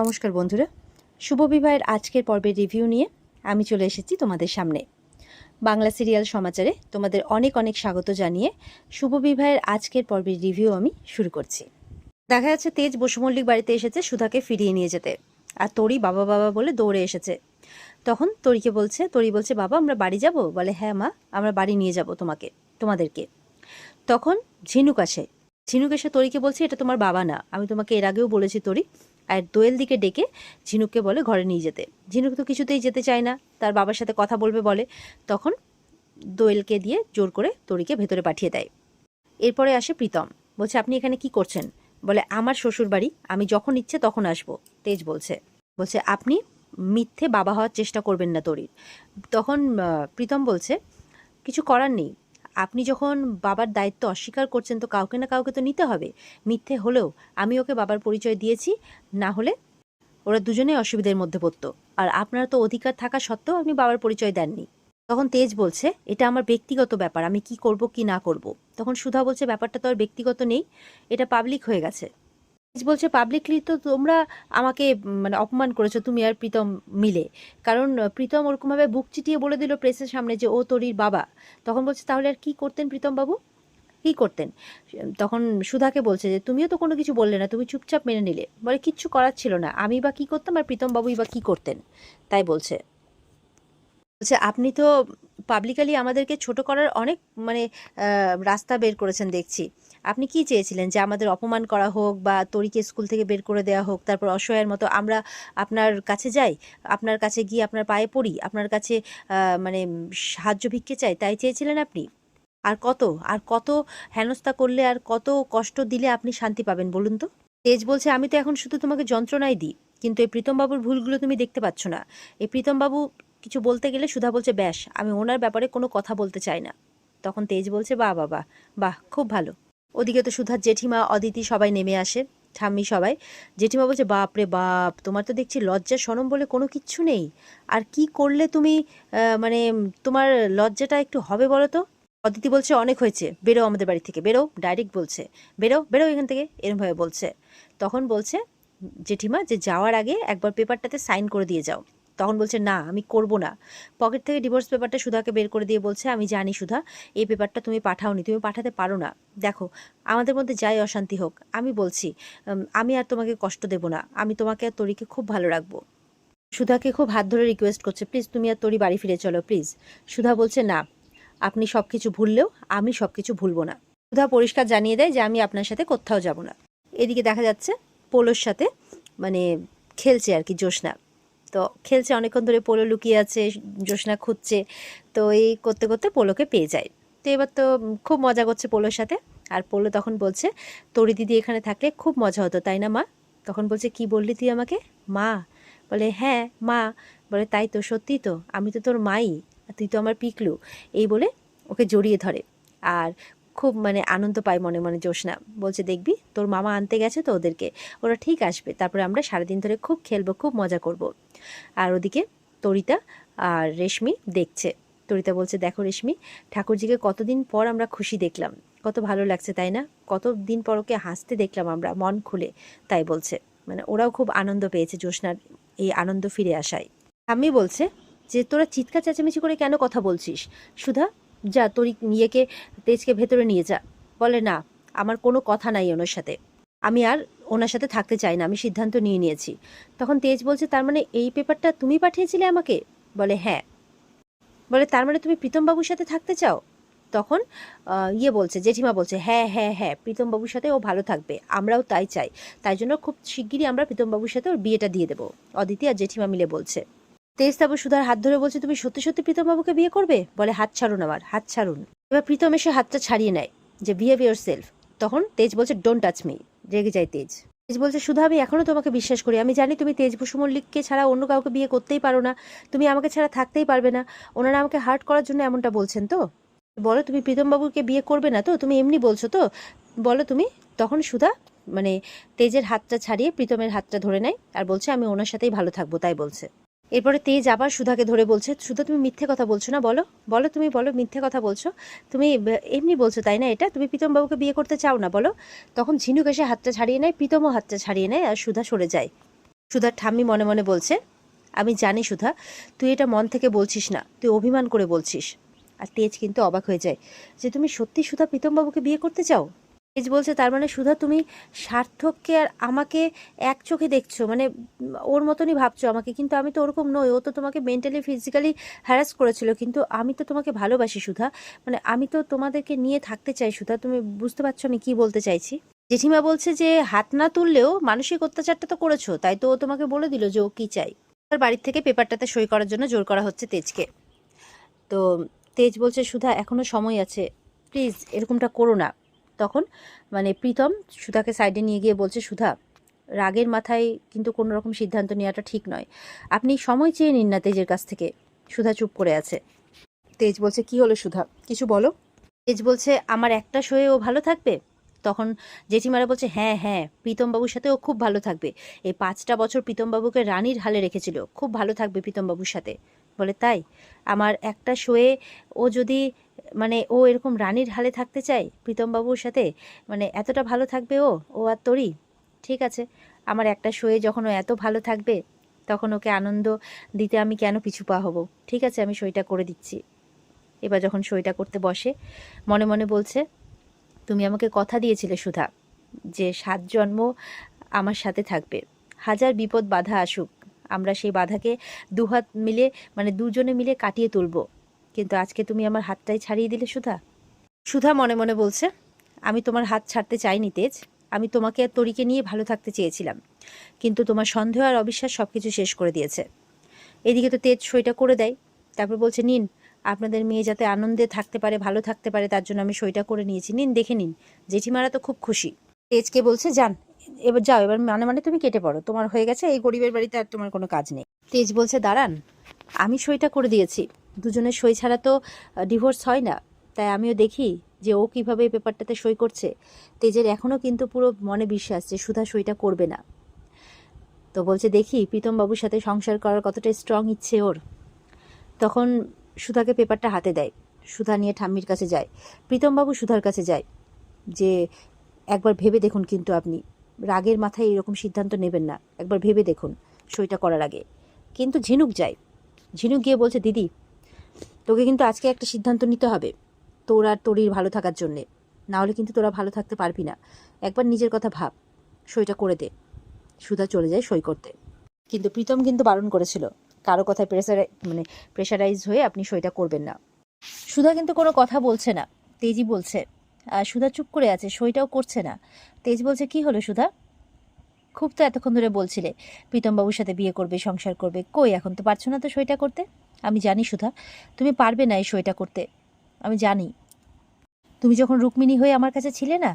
নমস্কার বন্ধুরা। শুভ বিবাহের আজকের পর্বের রিভিউ নিয়ে আমি চলে এসেছি তোমাদের সামনে। বাংলা সিরিয়াল সমাচারে তোমাদের অনেক অনেক স্বাগত জানিয়ে শুভ বিবাহের আজকের পর্বের রিভিউ আমি শুরু করছি। দেখা যাচ্ছে তেজ বসুমল্লিক বাড়িতে এসেছে সুধাকে ফিরিয়ে নিয়ে যেতে। আর তরি বাবা বাবা বলে দৌড়ে এসেছে। তখন তরিকে বলছে, তরি বলছে, বাবা, আমরা বাড়ি যাব? বলে হ্যাঁ মা, আমরা বাড়ি নিয়ে যাব তোমাকে, তোমাদেরকে। তখন ঝিনুক আসে। ঝিনুক এসে তরিকে বলছে, এটা তোমার বাবা না, আমি তোমাকে এর আগেও বলেছি তরি আর দোয়েল দিকে ডেকে ঝিনুককে বলে ঘরে নিয়ে যেতে। ঝিনুক তো কিছুতেই যেতে চায় না, তার বাবার সাথে কথা বলবে বলে। তখন দোয়েলকে দিয়ে জোর করে তরিকে ভেতরে পাঠিয়ে দেয়। এরপরে আসে প্রীতম, বলছে, আপনি এখানে কি করছেন? বলে, আমার শ্বশুর বাড়ি আমি যখন ইচ্ছে তখন আসব। তেজ বলছে বলছে, আপনি মিথ্যে বাবা হওয়ার চেষ্টা করবেন না তরির। তখন প্রীতম বলছে, কিছু করার নেই আপনি যখন বাবার দায়িত্ব অস্বীকার করছেন, তো কাউকে না কাউকে তো নিতে হবে। মিথ্যে হলেও আমি ওকে বাবার পরিচয় দিয়েছি, না হলে ওরা দুজনেই অসুবিধার মধ্যে পড়তো। আর আপনার তো অধিকার থাকা সত্ত্বেও আপনি বাবার পরিচয় দেননি। তখন তেজ বলছে, এটা আমার ব্যক্তিগত ব্যাপার, আমি কি করব, কি না করব? তখন সুধা বলছে, ব্যাপারটা তো আর ব্যক্তিগত নেই, এটা পাবলিক হয়ে গেছে। বলছে পাবলিকলি তো তোমরা আমাকে মানে অপমান করেছ, তুমি আর প্রীতম মিলে। কারণ প্রীতম ওরকমভাবে বুক চিটিয়ে বলে দিল প্রেসের সামনে যে, ও তোরির বাবা। তখন বলছে, তাহলে আর কি করতেন প্রীতম বাবু? কি করতেন? তখন সুধাকে বলছে যে, তুমিও তো কোনো কিছু বললে না, তুমি চুপচাপ মেনে নিলে। বলে, কিচ্ছু করার ছিল না। আমি বা কি করতাম আর প্রীতম বাবুই বা কি করতেন? তাই বলছে। বলছে আপনি তো পাবলিকালি আমাদেরকে ছোট করার অনেক মানে রাস্তা বের করেছেন দেখছি। আপনি কি চেয়েছিলেন যে আমাদের অপমান করা হোক বা তরিকে স্কুল থেকে বের করে দেওয়া হোক, তারপর অসহায়ের মতো আমরা আপনার কাছে যাই, আপনার কাছে গিয়ে আপনার পায়ে পড়ি, আপনার কাছে মানে সাহায্য ভিক্ষে চাই, তাই চেয়েছিলেন আপনি? আর কত আর কত হেনস্থা করলে আর কত কষ্ট দিলে আপনি শান্তি পাবেন বলুন তো? তেজ বলছে, আমি তো এখন শুধু তোমাকে যন্ত্রণাই দিই, কিন্তু এই প্রীতমবাবুর ভুলগুলো তুমি দেখতে পাচ্ছ না। এই প্রীতমবাবু কিছু বলতে গেলে সুধা বলছে, ব্যাস, আমি ওনার ব্যাপারে কোনো কথা বলতে চাই না। তখন তেজ বলছে, বাহ বাবা বাহ খুব ভালো। ওদিকে তো সুধার জেঠিমা, অদিতি সবাই নেমে আসে, ঠাম্মি সবাই। জেঠিমা বলছে বাপ রে বাপ, তোমার তো দেখছি লজ্জা সরম বলে কোনো কিচ্ছু নেই। আর কি করলে তুমি মানে তোমার লজ্জাটা একটু হবে বলো তো? অদিতি বলছে, অনেক হয়েছে বেরো আমাদের বাড়ি থেকে বেরো ডাইরেক্ট বলছে বেরো বেরো এখান থেকে, এরমভাবে বলছে। তখন বলছে জেঠিমা যে যাওয়ার আগে একবার পেপারটাতে সাইন করে দিয়ে যাও। তখন বলছে, না, আমি করব না। পকেট থেকে ডিভোর্স পেপারটা সুধাকে বের করে দিয়ে বলছে, আমি জানি সুধা, এই পেপারটা তুমি পাঠাওনি, তুমি পাঠাতে পারো না। দেখো, আমাদের মধ্যে যাই অশান্তি হোক, আমি বলছি আমি আর তোমাকে কষ্ট দেব না, আমি তোমাকে আর তরিকে খুব ভালো রাখব। সুধাকে খুব হাত ধরে রিকোয়েস্ট করছে, প্লিজ, তুমি আর তরি বাড়ি ফিরে চলো, প্লিজ। সুধা বলছে, না, আপনি সব কিছু ভুললেও আমি সব কিছু ভুলবো না। সুধা পরিষ্কার জানিয়ে দেয় যে, আমি আপনার সাথে কোথাও যাব না। এদিকে দেখা যাচ্ছে, পোলোর সাথে মানে খেলছে আর কি জোসনা তো খেলছে, অনেকক্ষণ ধরে পোলো লুকিয়ে আছে, জোসনা খুঁজছে, তো এই করতে করতে পোলোকে পেয়ে যায়। তো এবার তো খুব মজা করছে পোলোর সাথে। আর পোলো তখন বলছে, তরি দিদি এখানে থাকলে খুব মজা হতো, তাই না মা? তখন বলছে, কি বললি তুই আমাকে? মা। বলে হ্যাঁ মা। বলে, তাই তো সত্যি তো, আমি তো তোর মাই তুই তো আমার পিকলু। এই বলে ওকে জড়িয়ে ধরে। আর খুব মানে আনন্দ পায় মনে মনে জোসনা। বলছে, দেখবি, তোর মামা আনতে গেছে তো ওদেরকে, ওরা ঠিক আসবে, তারপরে আমরা সারাদিন ধরে খুব খেলব, খুব মজা করব। আর ওদিকে তরিতা আর রেশমি দেখছে। তরিতা বলছে, দেখো রেশমি, ঠাকুরজিকে কতদিন পর আমরা খুশি দেখলাম। কত ভালো লাগছে, তাই না? কতদিন পর ওকে হাসতে দেখলাম আমরা, মন খুলে। তাই বলছে। মানে ওরাও খুব আনন্দ পেয়েছে জোসনার এই আনন্দ ফিরে আসায়। আমি বলছে, যে তোরা চিৎকার চেঁচামেচি করে কেন কথা বলছিস? সুধা, যা তোর ইয়েকে তেজকে ভেতরে নিয়ে যা। বলে, না, আমার কোনো কথা নাই ওনার সাথে। আমি আর ওনার সাথে থাকতে চাই না, আমি সিদ্ধান্ত নিয়ে নিয়েছি। তখন তেজ বলছে, তার মানে এই পেপারটা তুমি পাঠিয়েছিলে আমাকে? বলে হ্যাঁ। বলে, তার মানে তুমি প্রীতমবাবুর সাথে থাকতে চাও? তখন ইয়ে বলছে, জেঠিমা বলছে হ্যাঁ হ্যাঁ হ্যাঁ প্রীতমবাবুর সাথে ও ভালো থাকবে, আমরাও তাই চাই। তাই জন্য খুব শিগগিরই আমরা প্রীতমবাবুর সাথে ওর বিয়েটা দিয়ে দেবো। অদিতি আর জেঠিমা মিলে বলছে। তেজ তারপর সুধার হাত ধরে বলছে, তুমি সত্যি সত্যি প্রীতমবাবুকে বিয়ে করবে? বলে, হাত ছাড়ুন আমার, হাত ছাড়ুন। এবার প্রীতম এসে হাতটা ছাড়িয়ে নেয়, যে বিহেভ ইউর সেলফ তখন তেজ বলছে ডোন্ট টাচ মি রেগে যায় তেজ। তেজ বলছে সুধা আমি এখনও তোমাকে বিশ্বাস করি। আমি জানি তুমি তেজ বসু মল্লিককে ছাড়া অন্য কাউকে বিয়ে করতেই পারো না। তুমি আমাকে ছাড়া থাকতেই পারবে না। ওনারা আমাকে হার্ট করার জন্য এমনটা বলছেন তো? বলো, তুমি প্রীতমবাবুকে বিয়ে করবে না তো? তুমি এমনি বলছো তো? বলো তুমি। তখন সুধা মানে তেজের হাতটা ছাড়িয়ে প্রীতমের হাতটা ধরে নেয় আর বলছে, আমি ওনার সাথেই ভালো থাকব। তাই বলছে। এরপরে তেজ আবার সুধাকে ধরে বলছে, সুধা, তুমি মিথ্যে কথা বলছো না, বলো বলো তুমি, বলো, মিথ্যে কথা বলছো। তুমি এমনি বলছো, তাই না এটা? তুমি প্রীতমবাবুকে বিয়ে করতে চাও না, বলো। তখন ঝিনুক এসে হাতটা ছাড়িয়ে নেয়, প্রীতমও হাতটা ছাড়িয়ে নেয় আর সুধা সরে যায়। সুধার ঠাম্মি মনে মনে বলছে, আমি জানি সুধা, তুই এটা মন থেকে বলছিস না, তুই অভিমান করে বলছিস। আর তেজ কিন্তু অবাক হয়ে যায়, যে তুমি সত্যি সুধা প্রীতমবাবুকে বিয়ে করতে চাও? তেজ বলছে, তার মানে সুধা তুমি সার্থককে আর আমাকে এক চোখে দেখছ মানে ওর মতনই ভাবছ আমাকে। কিন্তু আমি তো ওরকম নই, ও তো তোমাকে মেন্টালি ফিজিক্যালি হ্যারাস করেছিল, কিন্তু আমি তো তোমাকে ভালোবাসি সুধা। মানে আমি তো তোমাদেরকে নিয়ে থাকতে চাই সুধা, তুমি বুঝতে পারছ আমি কি বলতে চাইছি? জেঠিমা বলছে যে, হাত না তুললেও মানসিক অত্যাচারটা তো করেছ, তাই তো ও তোমাকে বলে দিল যে ও কি চাই তার বাড়ির থেকে পেপারটাতে সই করার জন্য জোর করা হচ্ছে তেজকে। তো তেজ বলছে, সুধা, এখনও সময় আছে প্লিজ এরকমটা করো না। তখন মানে প্রীতম সুধাকে সাইডে নিয়ে গিয়ে বলছে, সুধা, রাগের মাথায় কিন্তু কোনো রকম সিদ্ধান্ত নেওয়াটা ঠিক নয়। আপনি সময় চেয়ে নিন না তেজের কাছ থেকে সুধা চুপ করে আছে। তেজ বলছে, কি হলো সুধা? কিছু বলো তেজ বলছে, আমার একটা শোয়ে ও ভালো থাকবে তখন জেঠিমারা বলছে হ্যাঁ হ্যাঁ প্রীতমবাবুর সাথে ও খুব ভালো থাকবে। এই পাঁচটা বছর প্রীতমবাবুকে রানীর হালে রেখেছিল। খুব ভালো থাকবে প্রীতমবাবুর সাথে। বলে, তাই? আমার একটা শোয়ে ও যদি মানে ও এরকম রানীর হালে থাকতে চায় প্রীতমবাবুর সাথে মানে এতটা ভালো থাকবে ও ও আর তোরই। ঠিক আছে, আমার একটা শোয়ে যখন ও এত ভালো থাকবে, তখন ওকে আনন্দ দিতে আমি কেন পিছু পা হব? ঠিক আছে, আমি সইটা করে দিচ্ছি। এবার যখন সইটা করতে বসে, মনে মনে বলছে, তুমি আমাকে কথা দিয়েছিলে সুধা, যে সাত জন্ম আমার সাথে থাকবে। হাজার বিপদ বাধা আসুক, আমরা সেই বাধাকে দুহাত মিলে মানে দুজনে মিলে কাটিয়ে তুলব। কিন্তু আজকে তুমি আমার হাতটাই ছাড়িয়ে দিলে সুধা। সুধা মনে মনে বলছে, আমি তোমার হাত ছাড়তে চাইনি তেজ। আমি তোমাকে আর তরিকে নিয়ে ভালো থাকতে চেয়েছিলাম। কিন্তু তোমার সন্দেহ আর অবিশ্বাস সব কিছু শেষ করে দিয়েছে। এদিকে তো তেজ সইটা করে দেয়। তারপর বলছে, নিন, আপনাদের মেয়ে যাতে আনন্দে থাকতে পারে, ভালো থাকতে পারে, তার জন্য আমি সইটা করে নিয়েছি। নিন, দেখে নিন। জেঠিমারা তো খুব খুশি। তেজকে বলছে, যান, এবার যাও, এবার মানে মানে তুমি কেটে পড়ো। তোমার হয়ে গেছে, এই গরিবের বাড়িতে আর তোমার কোনো কাজ নেই। তেজ বলছে, দাঁড়ান, আমি সইটা করে দিয়েছি। দুজনের সই ছাড়া তো ডিভোর্স হয় না। তাই আমিও দেখি যে ও কীভাবে এই পেপারটাতে সই করছে। তেজের এখনও কিন্তু পুরো মনে বিশ্বাস যে সুধা সইটা করবে না। তো বলছে, দেখি, প্রীতমবাবুর সাথে সংসার করার কতটা স্ট্রং ইচ্ছে ওর। তখন সুধাকে পেপারটা হাতে দেয়। সুধা নিয়ে ঠাম্মির কাছে যায়। প্রীতমবাবু সুধার কাছে যায় যে, একবার ভেবে দেখুন কিন্তু আপনি। রাগের মাথায় এরকম সিদ্ধান্ত নেবেন না। একবার ভেবে দেখুন সইটা করার আগে। কিন্তু ঝিনুক যায়। ঝিনুক গিয়ে বলছে, দিদি তোকে কিন্তু আজকে একটা সিদ্ধান্ত নিতে হবে। তোর আর তোরির ভালো থাকার জন্যে। না হলে কিন্তু তোরা ভালো থাকতে পারবি না। একবার নিজের কথা ভাব। সইটা করে দে। সুধা চলে যায় সই করতে। কিন্তু প্রীতম কিন্তু বারণ করেছিল। কারও কথায় প্রেসার মানে প্রেশারাইজ হয়ে আপনি সইটা করবেন না। সুধা কিন্তু কোনো কথা বলছে না। তেজি বলছে। আর সুধা চুপ করে আছে, সইটাও করছে না। তেজ বলছে, কি হলো সুধা? খুব তো এতক্ষণ ধরে বলছিলে, প্রীতমবাবুর সাথে বিয়ে করবে, সংসার করবে। কই এখন, তো পারছ না তো সইটা করতে? আমি জানি, সুধা, তুমি পারবে না এই সইটা করতে। আমি জানি। তুমি যখন রুক্মিণী হয়ে আমার কাছে ছিলে না,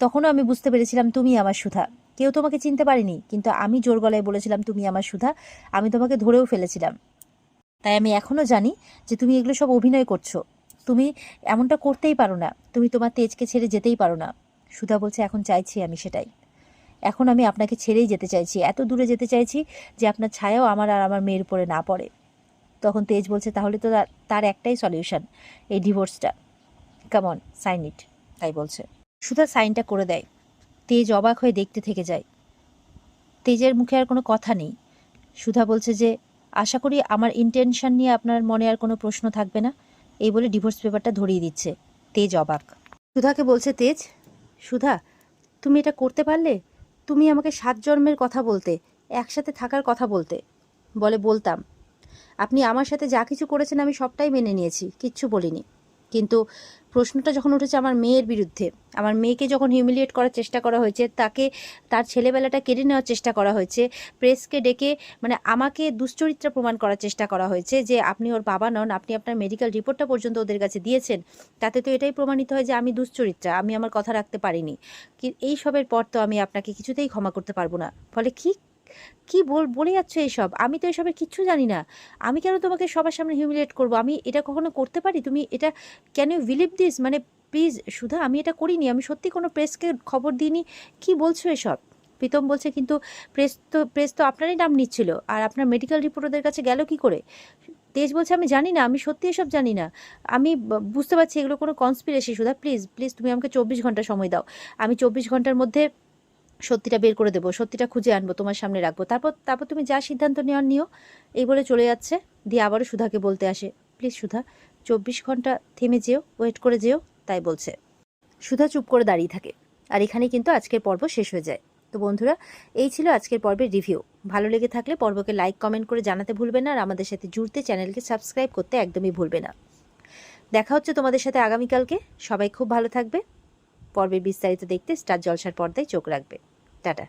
তখনও আমি বুঝতে পেরেছিলাম তুমি আমার সুধা। কেউ তোমাকে চিনতে পারিনি, কিন্তু আমি জোর গলায় বলেছিলাম, তুমি আমার সুধা। আমি তোমাকে ধরেও ফেলেছিলাম। তাই আমি এখনও জানি যে তুমি এগুলো সব অভিনয় করছ। তুমি এমনটা করতেই পারো না। তুমি তোমার তেজকে ছেড়ে যেতেই পারো না। সুধা বলছে, এখন চাইছি আমি সেটাই। এখন আমি আপনাকে ছেড়েই যেতে চাইছি। এত দূরে যেতে চাইছি যে আপনার ছায়াও আমার আর আমার মেয়ের উপরে না পড়ে। তখন তেজ বলছে, তাহলে তো তার- একটাই সলিউশন এই ডিভোর্সটা কামন সাইন ইট তাই বলছে। সুধা সাইনটা করে দেয়। তেজ অবাক হয়ে দেখতে থেকে যায়। তেজের মুখে আর কোনো কথা নেই। সুধা বলছে যে, আশা করি আমার ইন্টেনশন নিয়ে আপনার মনে আর কোনো প্রশ্ন থাকবে না। এই বলে ডিভোর্স পেপারটা ধরিয়ে দিচ্ছে। তেজ অবাক। সুধাকে বলছে, তেজ, সুধা, তুমি এটা করতে পারলে? তুমি আমাকে সাত জন্মের কথা বলতে, একসাথে থাকার কথা বলতে, বলে বলতাম। আপনি আমার সাথে যা কিছু করেছেন আমি সবটাই মেনে নিয়েছি, কিচ্ছু বলিনি। কিন্তু প্রশ্নটা যখন উঠেছে আমার মেয়ের বিরুদ্ধে, আমার মেয়েকে যখন হিউমিলিয়েট করার চেষ্টা করা হয়েছে, তাকে, তার ছেলেবেলাটা কেড়ে নেওয়ার চেষ্টা করা হয়েছে প্রেসকে ডেকে মানে আমাকে দুশ্চরিত্র প্রমাণ করার চেষ্টা করা হয়েছে যে আপনি ওর বাবা নন, আপনি আপনার মেডিকেল রিপোর্টটা পর্যন্ত ওদের কাছে দিয়েছেন, তাতে তো এটাই প্রমাণিত হয় যে আমি দুশ্চরিত্রা, আমি আমার কথা রাখতে পারিনি। এই সবের পর তো আমি আপনাকে কিছুতেই ক্ষমা করতে পারব না। ফলে কি কি বল, বলে যাচ্ছ এইসব আমি তো এসবের কিচ্ছু জানি না। আমি কেন তোমাকে সবার সামনে হিউমিলেট করব? আমি এটা কখনো করতে পারি? তুমি এটা ক্যান ইউ বিলিভ দিস মানে প্লিজ সুধা, আমি এটা করিনি। আমি সত্যি কোনো প্রেসকে খবর দিইনি। কি বলছো এসব? প্রীতম বলছে, কিন্তু প্রেস তো প্রেস তো আপনারই নাম নিচ্ছিল। আর আপনার মেডিকেল রিপোর্ট ওদের কাছে গেল কি করে? তেজ বলছে, আমি জানি না। আমি সত্যি এসব জানি না। আমি বুঝতে পারছি এগুলো কোনো কনস্পিরেসি সুধা। প্লিজ প্লিজ তুমি আমাকে চব্বিশ ঘণ্টা সময় দাও। আমি চব্বিশ ঘণ্টার মধ্যে সত্যিটা বের করে দেবো, সত্যিটা খুঁজে আনব, তোমার সামনে রাখব। তারপর তারপর তুমি যা সিদ্ধান্ত নেওয়ার নিও, এই বলে চলে যাচ্ছে। দিয়ে আবারও সুধাকে বলতে আসে, প্লিজ সুধা, চব্বিশ ঘণ্টা থেমে যেও, ওয়েট করে যেও, তাই বলছে। সুধা চুপ করে দাঁড়িয়ে থাকে। আর এখানেই কিন্তু আজকের পর্ব শেষ হয়ে যায়। তো বন্ধুরা, এই ছিল আজকের পর্বের রিভিউ। ভালো লেগে থাকলে পর্বকে লাইক, কমেন্ট করে জানাতে ভুলবে না আর আমাদের সাথে জুড়তে চ্যানেলকে সাবস্ক্রাইব করতে একদমই ভুলবে না। দেখা হচ্ছে তোমাদের সাথে আগামীকালকে। সবাই খুব ভালো থাকবে। পর্বের বিস্তারিত দেখতে স্টার জলসার পর্দায় চোখ রাখবে। টাটা।